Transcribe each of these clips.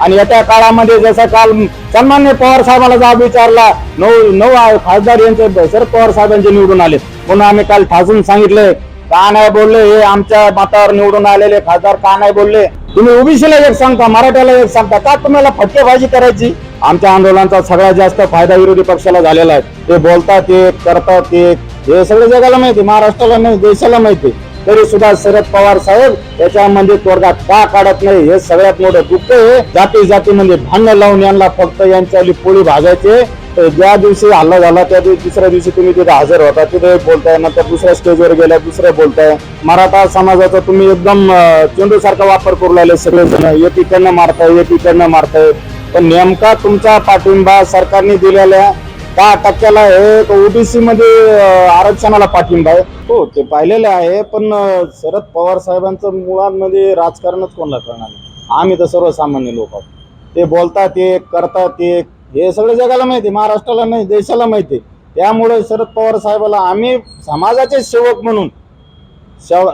आणि येत्या काळामध्ये जसं काल सन्मान्य पवार साहेबाला जाब विचारला नऊ नऊ खासदार यांचे शरद पवार साहेबांचे निवडून आले म्हणून आम्ही काल ठासून सांगितले का नाही बोलले हे आमच्या मतावर निवडून आलेले खासदार का नाही बोलले? तुम्ही ओबीसीला एक सांगता मराठ्याला एक सांगता का तुम्हाला फटकेबाजी करायची? आमच्या आंदोलनाचा सगळ्यात जास्त फायदा विरोधी पक्षाला झालेला आहे. ते बोलतात एक करतात एक हे सगळं जगाला माहिती महाराष्ट्राला माहिती देशाला माहिती तरी सुद्धा शरद पवार साहेब याच्यामध्ये तोडगा का काढत नाही हे सगळ्यात मोठं दुःख आहे. जाती जाती म्हणजे भांडण लावून यांना फक्त यांच्यावाली पोळी भाजायचे. तर ज्या दिवशी हल्ला झाला त्या दिवशी दुसऱ्या दिवशी तुम्ही तिथे हजर होता. तिथे बोलताय नंतर दुसऱ्या स्टेजवर गेल्या दुसऱ्या बोलताय. मराठा समाजाचा तुम्ही एकदम चेंडू सारखा वापर करू लागले सगळेजण. एकीकडनं मारताय एकीकडनं मारताय. पण नेमका तुमचा पाठिंबा सरकारने दिलेल्या दहा टक्क्याला आहे. ओबीसी मध्ये आरक्षणाला पाठिंबा आहे. हो ते पाहिलेलं आहे पण शरद पवार साहेबांचं मुळांमध्ये राजकारणच कोणाला करणार नाही? आम्ही तर सर्वसामान्य लोक आहोत. ते बोलतात एक करतात एक हे सगळं जगाला माहिती महाराष्ट्राला नाही देशाला माहिती त्यामुळे शरद पवार साहेबाला आम्ही समाजाचे सेवक म्हणून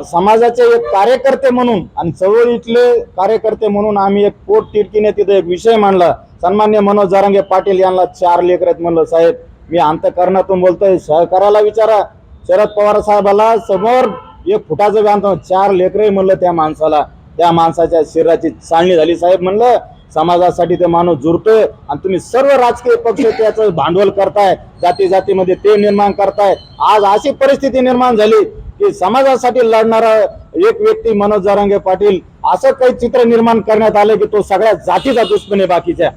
समाजाचे एक कार्यकर्ते म्हणून आणि चळवळीतले कार्यकर्ते म्हणून आम्ही एक पोट तिडकीने तिथे एक विषय मांडला. सन्मान्य मनोज जारंगे पाटील यांना चार लेकर आहेत म्हणलं साहेब. मी अंतकरणातून बोलतोय. सहकाराला विचारा. शरद पवार साहेबाला समोर एक फुटाचं बांधतो चार लेकरं म्हणलं त्या माणसाला. त्या माणसाच्या शरीराची चालणी झाली साहेब म्हणलं. समाजासाठी ते माणूस जुरतोय आणि तुम्ही सर्व राजकीय पक्ष त्याचं भांडवल करताय. जाती जातीमध्ये ते निर्माण करताय. आज अशी परिस्थिती निर्माण झाली की समाजासाठी लढणारा एक व्यक्ती मनोज जारंगे पाटील असं काही चित्र निर्माण करण्यात आलं की तो सगळ्या जातीचा दुश्मन आहे बाकीच्या.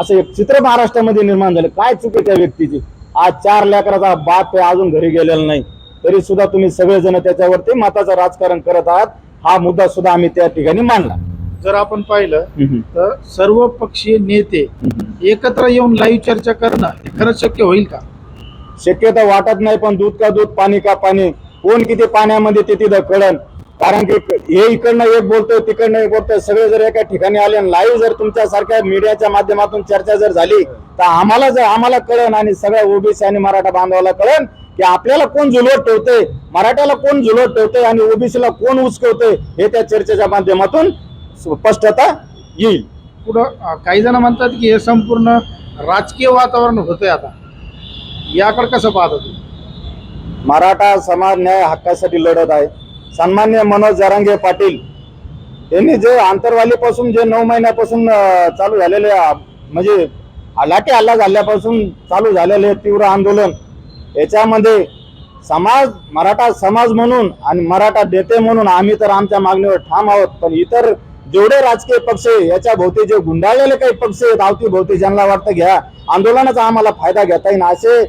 असं एक चित्र महाराष्ट्रामध्ये निर्माण झालं. काय चुकी त्या व्यक्तीची? आज चार लेकराचा बाप अजून घरी गेलेला नाही. तरी सुद्धा तुम्ही सगळेजण त्याच्यावरती मताचं राजकारण करत आहात. हा मुद्दा सुद्धा आम्ही त्या ठिकाणी मांडला. जर आपण पाहिलं तर सर्व पक्षीय नेते एकत्र येऊन लाईव्ह चर्चा करणं हे खरंच शक्य होईल का? शक्यता वाटत नाही पण दूध का दूध पाणी का पाणी. कोण किती पाण्यामध्ये ते तिथं कळण. कारण की हे इकडनं एक बोलतोय तिकडनं एक बोलतोय. सगळे जर एका ठिकाणी आले आणि लाईव्ह जर तुमच्या सारख्या मीडियाच्या माध्यमातून चर्चा जर झाली तर आम्हाला जर आम्हाला कळण आणि सगळ्या ओबीसी आणि मराठा बांधवाला कळण की आपल्याला कोण झुलवत ठेवतंय मराठ्याला कोण झुलवत ठेवतंय आणि ओबीसीला कोण उचकवतंय हे त्या चर्चेच्या माध्यमातून स्पष्टता येईल. पुढं काही जण म्हणतात की हे संपूर्ण राजकीय वातावरण होतंय आता. याकडे कसं पाहता तुम्ही? मराठा समाज न्याय हक्कासाठी लढत आहे. सन्मान्य मनोज जरांगे पाटील यांनी जे आंतरवालीपासून जे नऊ महिन्यापासून चालू झालेले म्हणजे लाठी हल्ला झाल्यापासून चालू झालेले तीव्र आंदोलन याच्यामध्ये समाज मराठा समाज म्हणून आणि मराठा नेते म्हणून आम्ही तर आमच्या मागणीवर ठाम आहोत. पण इतर जेवढे राजकीय पक्ष आहे याच्या भोवती जे गुंडाळलेले काही पक्ष आहेत आवती भोवती ज्यांना वाटतं घ्या आंदोलनाचा आम्हाला फायदा घेता येईल. असे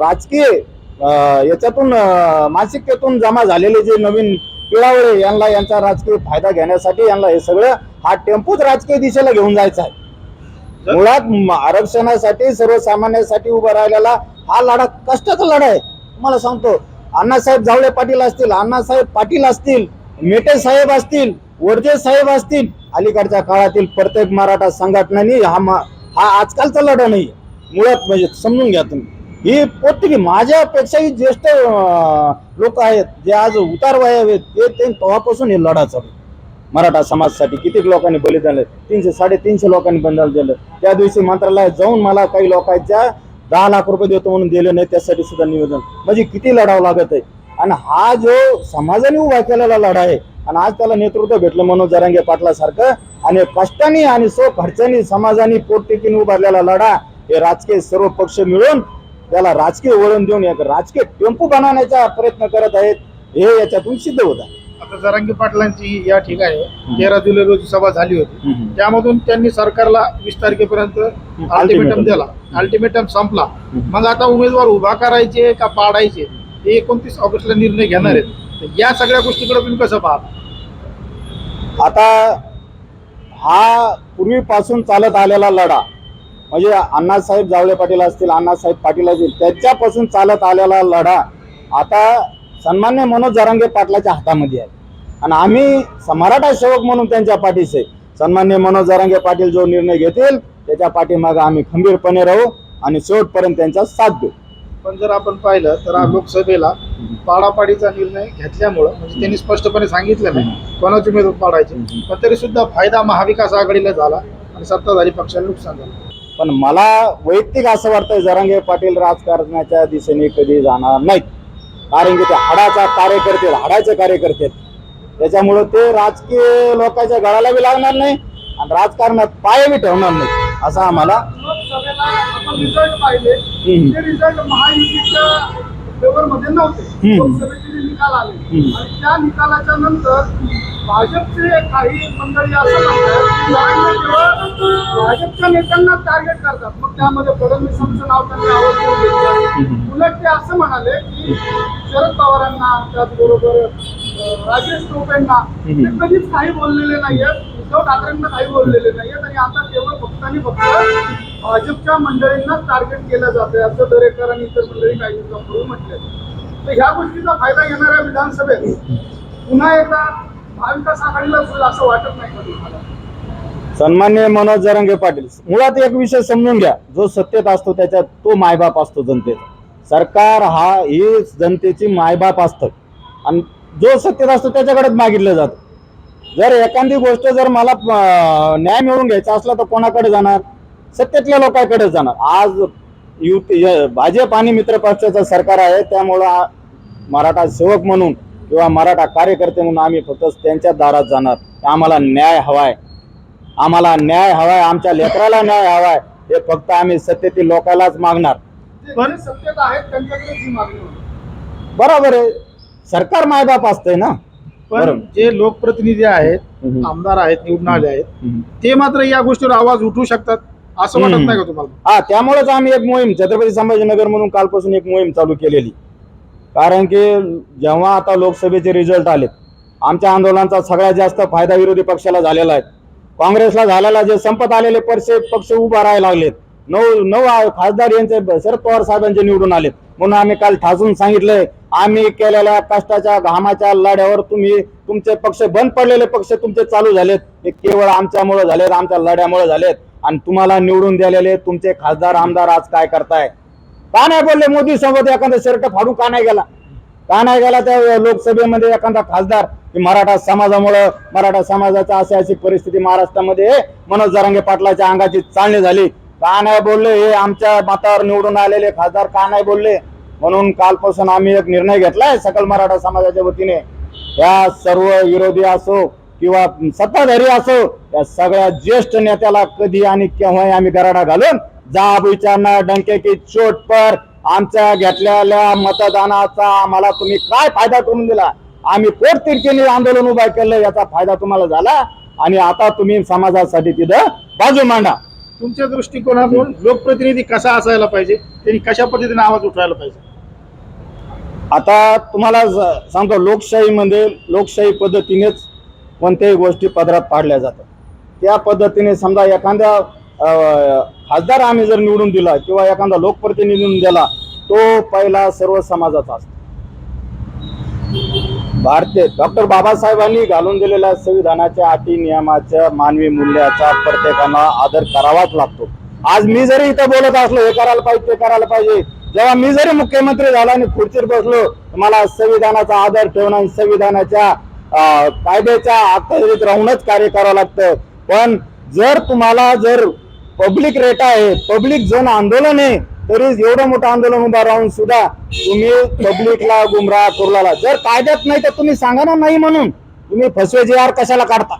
राजकीय याच्यातून मानसिकतेतून जमा झालेले जे नवीन पिळावळे यांना यांचा राजकीय फायदा घेण्यासाठी यांना हे सगळं हा टेम्पोच राजकीय दिशेला घेऊन जायचा आहे. मुळात आरक्षणासाठी सर्वसामान्यांसाठी उभा राहिलेला हा लढा कष्टाचा लढा आहे. तुम्हाला सांगतो अण्णासाहेब जावळे पाटील असतील अण्णासाहेब पाटील असतील मेटे साहेब असतील वडजे साहेब असतील अलीकडच्या काळातील प्रत्येक मराठा संघटनांनी हा हा आजकालचा लढा नाही मुळात म्हणजे समजून घ्या तुम्ही. ही पोटी माझ्यापेक्षाही ज्येष्ठ लोक आहेत जे आज उतार वय आहेत ते ते तेव्हापासून हे लढा चालू मराठा समाजासाठी किती लोकांनी बलिदान तीनशे साडेतीनशे लोकांनी बलिदान दिलं. त्या दिवशी मंत्रालयात जाऊन मला काही लोकांच्या दहा लाख रुपये देतो म्हणून दिले नाही त्यासाठी सुद्धा निवेदन. म्हणजे किती लढावं लागत आहे? आणि हा जो समाजाने उभा केलेला लढा आहे आणि आज त्याला नेतृत्व भेटलं मनोज जरांगे पाटलासारखं आणि कष्टाने आणि सो खर्चानी समाजाने पोटटिकीने उभारलेला लढा हे राजकीय सर्व पक्ष मिळून त्याला राजकीय वळण देऊन एक राजकीय टेम्पो बनवण्याचा प्रयत्न करत आहेत हे याच्यातून सिद्ध होत आहे. आता जरांगी पाटलांची या ठिकाणी तेरा जुलै रोजी सभा झाली होती. त्यामधून त्यांनी सरकारला वीस तारखेपर्यंत अल्टिमेटम दिला. अल्टिमेटम संपला. मग आता उमेदवार उभा करायचे का पाडायचे हे एकोणतीस ऑगस्टला निर्णय घेणार आहेत. या सगळ्या गोष्टीकडे तुम्ही कसं पाहता? आता हा पूर्वीपासून चालत आलेला लढा म्हणजे अण्णासाहेब जावळे पाटील असतील अण्णासाहेब पाटील असतील त्याच्यापासून चालत आलेला लढा आता सन्मान्य मनोज जरांगे पाटलाच्या हातामध्ये आहे. आणि आम्ही मराठा सेवक म्हणून त्यांच्या पाठीशी. सन्मान्य मनोज जरांगे पाटील जो निर्णय घेतील त्याच्या पाठीमागे आम्ही खंबीरपणे राहू आणि शेवटपर्यंत त्यांचा साथ देऊ. पण जर आपण पाहिलं तर लोकसभेला पाडापाडीचा निर्णय घेतल्यामुळं म्हणजे त्यांनी स्पष्टपणे सांगितलं नाही कोणाचे उमेदवार पाडायचे. पण तरी सुद्धा फायदा महाविकास आघाडीला झाला आणि सत्ताधारी पक्षाला नुकसान झालं. पण मला वैयक्तिक असं वाटतंय जरांगे पाटील राजकारणाच्या दिशेने कधी जाणार नाहीत. कारण की ते हाडाचा कार्यकर्ते हाडाचे कार्यकर्ते आहेत. त्याच्यामुळं ते राजकीय लोकांच्या गळाला बी लागणार नाही आणि राजकारणात पाय बी ठेवणार नाही असं आम्हाला रिझल्ट पाहिले. जे निकाल आले. आणि त्या निकालाच्या नंतर भाजपचे काही मंडळी असं म्हणतात भाजपच्या नेत्यांना टार्गेट करतात मग त्यामध्ये फडणवीसांचं नाव त्यांनी हम्म. उलट ते असं म्हणाले की शरद पवारांना त्याचबरोबर राजेश टोपेंना. ते कधीच काही बोललेले नाहीयेत उद्धव ठाकरेंना काही बोललेले नाहीयेत आणि आता केवळ फक्त आणि फक्त भाजपच्या मंडळींना टार्गेट केलं जातंय असं दरेकर आणि इतर मंडळी काही दिवसांपूर्वी म्हटले तर ह्या गोष्टीचा फायदा येणाऱ्या विधानसभेत पुन्हा एकदा महाविकास आघाडीला होईल असं वाटत नाही सन्मान्य मनोज जरंगे पाटील मुळात एक विषय समजून घ्या. जो सत्तेत असतो त्याच्यात तो मायबाप असतो जनतेचा. सरकार हा ही जनतेची मायबाप असतं. आणि जो सत्तेत असतो त्याच्याकडेच मागितलं जातं. जर एखादी गोष्ट जर मला न्याय मिळवून घ्यायचा असला तर कोणाकडे जाणार? सत्तेतल्या लोकांकडे जाणार. आज युती य- भाजप आणि मित्र पक्षाचं सरकार आहे त्यामुळं मराठा सेवक म्हणून किंवा मराठा कार्यकर्ते म्हणून आम्ही फक्त त्यांच्या दारात जाणार. आम्हाला न्याय हवाय. आम्हाला न्याय हवाय आमच्या लेकराला न्याय हवाय. हे फक्त आम्ही सत्तेतील लोकांनाच मागणार. बरोबर आहे. सरकार मायबाप असतंय ना? पण. जे लोकप्रतिनिधी आहेत. आमदार आहेत निवडून आले आहेत. ते मात्र या गोष्टीवर आवाज उठवू शकतात असं वाटत. नाही का तुम्हाला? हा त्यामुळेच आम्ही एक मोहीम छत्रपती संभाजीनगर म्हणून कालपासून एक मोहीम चालू केलेली. कारण की जेव्हा आता लोकसभेचे रिझल्ट आले आमच्या आंदोलनाचा सगळ्यात जास्त फायदा विरोधी पक्षाला झालेला आहे. काँग्रेसला झालेला जे संपत आलेले पक्ष पक्ष उभा राहायला लागलेत. नऊ नऊ खासदार यांचे शरद पवार साहेबांचे निवडून आलेत. म्हणून आम्ही काल ठासून सांगितलंय आम्ही केलेल्या कष्टाच्या घामाच्या लढ्यावर तुम्ही तुमचे पक्ष बंद पडलेले पक्ष तुमचे चालू झालेत. हे केवळ आमच्यामुळे झालेत आमच्या लढ्यामुळे झालेत. आणि तुम्हाला निवडून दिलेले तुमचे खासदार आमदार आज काय करताय? का नाही बोलले मोदी सोबत एखादा शर्ट फाडून का नाही गेला? का नाही गेला त्या लोकसभेमध्ये एखादा खासदार? की मराठा समाजामुळं मराठा समाजाच्या अशी अशी परिस्थिती महाराष्ट्रामध्ये मनोज जरांगे पाटलाच्या अंगाची चालणी झाली. का नाही बोलले? हे आमच्या मतावर निवडून आलेले खासदार का नाही बोलले? म्हणून कालपासून आम्ही एक निर्णय घेतलाय सकल मराठा समाजाच्या वतीने. या सर्व विरोधी असो किंवा सत्ताधारी असो या सगळ्या ज्येष्ठ नेत्याला कधी आणि केव्हाही आम्ही गराडा घालून जाब विचारणार डंके की चोट पर आमच्या घेतलेल्या मतदानाचा आम्हाला तुम्ही काय फायदा करून दिला? आम्ही पोटतिडकीने आंदोलन उभा केलं याचा फायदा तुम्हाला झाला. आणि आता तुम्ही समाजासाठी तिथं बाजू मांडा. तुमच्या दृष्टिकोनातून लोकप्रतिनिधी कसा असायला पाहिजे? त्यांनी कशा पद्धतीने आवाज उठवायला पाहिजे? आता तुम्हाला सांगतो लोकशाहीमध्ये लोकशाही पद्धतीनेच कोणत्याही गोष्टी पदरात पाडल्या जातात. त्या पद्धतीने समजा एखाद्या खासदार आम्ही जर निवडून दिला किंवा एखादा लोकप्रतिनिधी दिला तो पहिला सर्व समाजाचा असतो. भारतीय डॉक्टर बाबासाहेबांनी घालून दिलेल्या संविधानाच्या अटी नियमाच्या मानवी मूल्याचा प्रत्येकानं आदर करावाच लागतो. आज मी जरी इथं बोलत असलो हे करायला पाहिजे ते करायला पाहिजे जेव्हा मी जरी मुख्यमंत्री झाला आणि खुर्चीवर बसलो मला संविधानाचा आदर ठेवणं आणि संविधानाच्या अं, कायद्याच्या अखत्यारीत राहूनच कार्य करावं लागतं. पण जर तुम्हाला जर पब्लिक रेटा आहे पब्लिक जन आंदोलन आहे तरी एवढं मोठं आंदोलन उभा राहून सुद्धा तुम्ही पब्लिकला गुमराह करू लागला. जर कायद्यात नाही तर तुम्ही सांगा ना नाही म्हणून. तुम्ही फसवे जे आर कशाला काढता?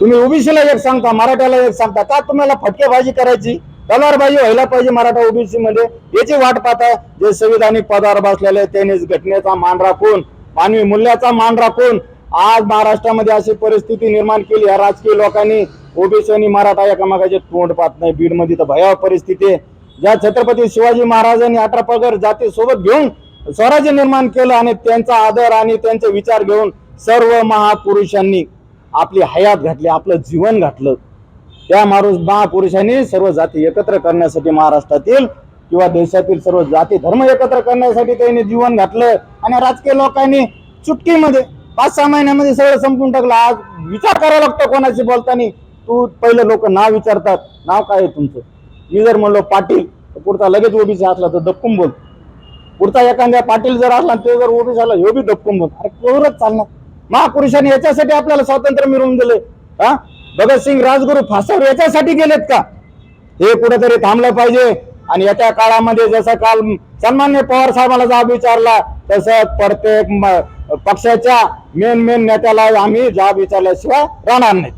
तुम्ही ओबीसीला एक सांगता मराठ्याला एक सांगता का तुम्हाला फटकेबाजी करायची? तलवारबाजी व्हायला पाहिजे मराठा ओबीसी मध्ये याची वाट पाहता जे संविधानिक पदावर बसलेले त्यांनीच घटनेचा मान राखून मानवी मूल्याचा मान राखून आज महाराष्ट्रामध्ये अशी परिस्थिती निर्माण केली या राजकीय लोकांनी ओबीसी आणि मराठा एकामेकाचे तोंड पाहत नाही बीडमध्ये तर भयावह परिस्थिती आहे. ज्या छत्रपती शिवाजी महाराजांनी अठरा पगर जाती सोबत घेऊन स्वराज्य निर्माण केलं आणि त्यांचा आदर आणि त्यांचे विचार घेऊन सर्व महापुरुषांनी आपली हयात घातली आपलं जीवन घातलं. त्या माणूस महापुरुषांनी सर्व जाती एकत्र करण्यासाठी महाराष्ट्रातील किंवा देशातील सर्व जाती धर्म एकत्र करण्यासाठी त्यांनी जीवन घातलं आणि राजकीय लोकांनी चुटकीमध्ये पाच सहा महिन्यामध्ये सगळं संपून टाकलं. आज विचार करावा लागतो कोणाशी बोलताना. तू पहिलं लोक नाव विचारतात. नाव काय आहे तुमचं? मी जर म्हणलो पाटील तर पुढचा लगेच ओबीसी असला तर दपकून बोल. पुढचा एखाद्या पाटील जर असला ते जर ओबीसी आला ह्यो बी दपकून बोल. अरे केवढंच चालणार. महापुरुषांनी याच्यासाठी आपल्याला स्वातंत्र्य मिळवून दिले. हा? भगतसिंग राजगुरू फासावर याच्यासाठी गेलेत का? हे कुठेतरी थांबलं पाहिजे. आणि याच्या काळामध्ये जसं काल सन्मान्य पवार साहेबांना जाब विचारला तसं प्रत्येक पक्षाच्या मेन मेन नेत्याला आम्ही जाब विचारल्याशिवाय राहणार नाही